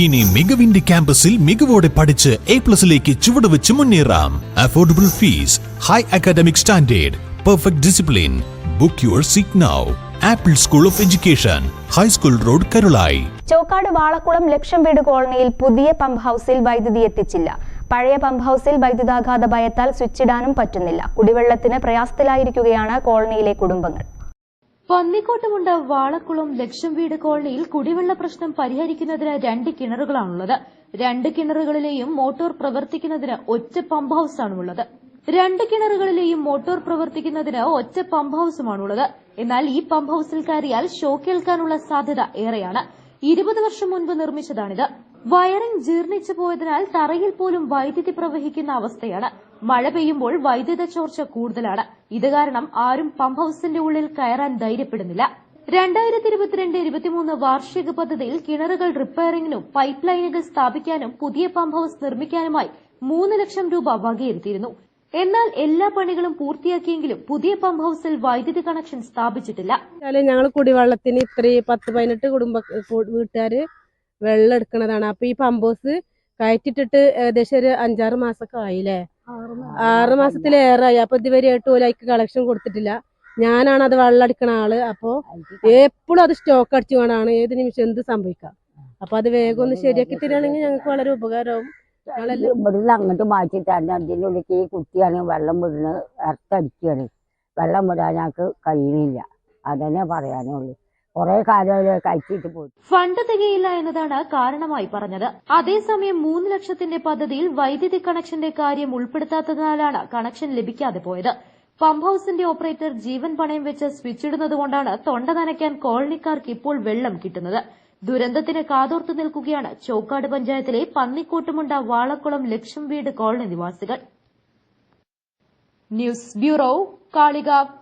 ഇനി മികവിന്റെ ക്യാമ്പസിൽ മികവോടെ പഠിച്ച് എ പ്ലസിലേക്ക് ചുവടുവെച്ച് മുന്നേറാം. Affordable fees high academic standard perfect discipline book your seat now apple school of education high school road Karulai Chokkad Valakkulam ലക്ഷം വീട് കോളനിയിൽ പുതിയ പമ്പ് ഹൗസിൽ വൈദ്യുതി എത്തിച്ചില്ല. പഴയ പമ്പ് ഹൗസിൽ വൈദ്യുതാഘാത ഭയത്താൽ സ്വിച്ചിടാനും പറ്റുന്നില്ല. കുടിവെള്ളത്തിന് പ്രയാസത്തിലായിരിക്കുകയാണ് കോളനിയിലെ കുടുംബങ്ങൾ. പന്നിക്കോട്ടുമുണ്ട് വാളക്കുളം ലക്ഷം വീട് കോളനിയിൽ കുടിവെള്ള പ്രശ്നം പരിഹരിക്കുന്നതിന് രണ്ട് കിണറുകളാണുള്ളത്. രണ്ട് കിണറുകളിലെയും മോട്ടോർ പ്രവർത്തിക്കുന്നതിന് ഒറ്റ പമ്പ് ഹൌസാണുള്ളത്. രണ്ട് കിണറുകളിലെയും മോട്ടോർ പ്രവർത്തിക്കുന്നതിന് ഒറ്റ പമ്പ് ഹൌസുമാണുള്ളത്. എന്നാൽ ഈ പമ്പ് ഹൌസിൽ കയറിയാൽ ഷോക്കേൽക്കാനുള്ള സാധ്യത ഏറെയാണ്. ഇരുപത് വർഷം മുൻപ് നിർമ്മിച്ചതാണിത്. വയറിംഗ് ജീർണിച്ചു പോയതിനാൽ തറയിൽ പോലും വൈദ്യുതി പ്രവഹിക്കുന്ന അവസ്ഥയാണ്. മഴ പെയ്യുമ്പോൾ വൈദ്യുത ചോർച്ച കൂടുതലാണ്. ഇത് കാരണം ആരും പമ്പ് ഹൌസിന്റെ ഉള്ളിൽ കയറാൻ ധൈര്യപ്പെടുന്നില്ല. രണ്ടായിരത്തി ഇരുപത്തിരണ്ട് ഇരുപത്തിമൂന്ന് വാർഷിക പദ്ധതിയിൽ കിണറുകൾ റിപ്പയറിംഗിനും പൈപ്പ് ലൈനുകൾ സ്ഥാപിക്കാനും പുതിയ പമ്പ് ഹൌസ് നിർമ്മിക്കാനുമായി മൂന്ന് ലക്ഷം രൂപ വകയിരുത്തിയിരുന്നു. എന്നാൽ എല്ലാ പണികളും പൂർത്തിയാക്കിയെങ്കിലും പുതിയ പമ്പ് ഹൌസിൽ വൈദ്യുതി കണക്ഷൻ സ്ഥാപിച്ചിട്ടില്ല. ഞങ്ങൾ കുടിവെള്ളത്തിന് ഇത്രയും പത്ത് പതിനെട്ട് കുടുംബ വീട്ടുകാർ വെള്ളം എടുക്കുന്നതാണ് അപ്പൊ ഈ പമ്പ് പമ്പോസ് കയറ്റിട്ടിട്ട് ഏകദേശം ഒരു അഞ്ചാറ് മാസമൊക്കെ ആയില്ലേ? ആറ് മാസത്തിലേറെയായി അപ്പൊ ഇതുവരെയായിട്ട് ഒരു അതിക്ക് കളക്ഷൻ കൊടുത്തിട്ടില്ല. ഞാനാണ് അത് വെള്ളടിക്കണ ആൾ. അപ്പൊ എപ്പോഴും അത് സ്റ്റോക്ക് അടിച്ചു കൊണ്ടാണ് ഏത് നിമിഷം എന്ത് സംഭവിക്കാം. അപ്പൊ അത് വേഗം ഒന്ന് ശരിയാക്കി തരികയാണെങ്കിൽ ഞങ്ങൾക്ക് വളരെ ഉപകാരവും അങ്ങോട്ട് മാറ്റിയിട്ടാണ്. അതിന്റെ ഉള്ളിലേക്ക് ഈ കുട്ടിയാണ് വെള്ളം വിടുന്നത് അർത്ഥടിക്കുകയാണ് വെള്ളം വിടാൻ ഞങ്ങൾക്ക് കഴിയുന്നില്ല അതന്നെ പറയാനേ കുറെ കാലം കഴിച്ചിട്ട് പോയി. ഫണ്ട് തികയില്ല എന്നതാണ് കാരണമായി പറഞ്ഞത്. അതേസമയം മൂന്ന് ലക്ഷത്തിന്റെ പദ്ധതിയിൽ വൈദ്യുതി കണക്ഷന്റെ കാര്യം ഉൾപ്പെടുത്താത്തതിനാലാണ് കണക്ഷൻ ലഭിക്കാതെ പോയത്. പമ്പ് ഹൌസിന്റെ ഓപ്പറേറ്റർ ജീവൻ പണയം വെച്ച് സ്വിച്ച് ഇടുന്നതുകൊണ്ടാണ് തൊണ്ട നനയ്ക്കാൻ കോളനിക്കാർക്ക് ഇപ്പോൾ വെള്ളം കിട്ടുന്നത്. ദുരന്തത്തിന് കാതോർത്തു നിൽക്കുകയാണ് ചോക്കാട് പഞ്ചായത്തിലെ പന്നിക്കോട്ടുമുണ്ട വാളക്കുളം ലക്ഷം വീട് കോളനി നിവാസികൾ. News bureau Kalikavu.